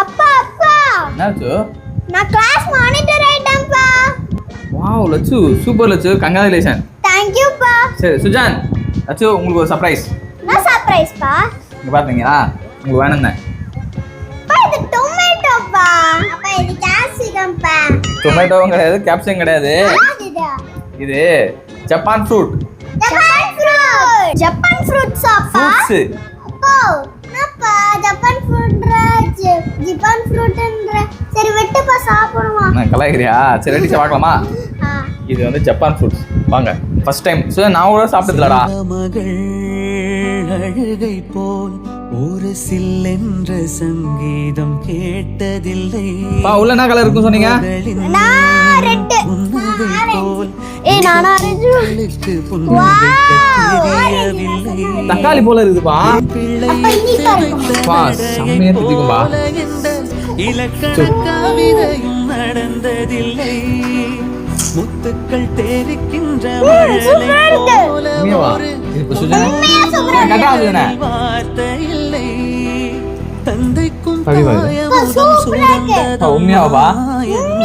அப்பா அப்பா. என்னாச்சு? நான் class monitor ஆயிட்டேன்ப்பா. Wow Lakshu super Lakshu congratulation thank you பா. சரி சுஜான். லட்சு உங்களுக்கு ஒரு சர்ப்ரைஸ் நான் சர்ப்ரைஸ் பா? இங்கே பார்த்தீங்களா உங்களுக்கு வேணும்னு அப்பா இது டொமேட்டோப்பா அப்பா இது கேப்சிகம் பா. டொமேட்டோவும் கிடையாது கேப்சிகம் கிடையாது. இது? Japan fruit Japan fruit Japan fruits அப்பா ஃப்ரூட்ஸு நான் கலாய்க்கிறியா? சரி ரெடி பார்க்கலாமா? இது வந்து ஜப்பான் ஃப்ரூட்ஸ் வாங்க ஃபர்ஸ்ட் டைம் ஸோ நான் கூட சாப்பிட்டதுலடா மகள் அழுகை போல் ஒரு சில்லென்ற சங்கீதம் கேட்டதில்லை. பா உள்ள என்ன கலர் இருக்கும் சொன்னீங்க? தக்காளி போல இருக்குதுப்பா. பிள்ளை செம்மையா தித்திக்கும்பா. இலக்கண கவிதையும் நடந்ததில்லை. முத்துக்கள் தெரிக்கின்ற. போல ஒரு வார்த்தை இல்லை தந்தைக்கும் இருக்கு. சுரந்ததோ? மாயம்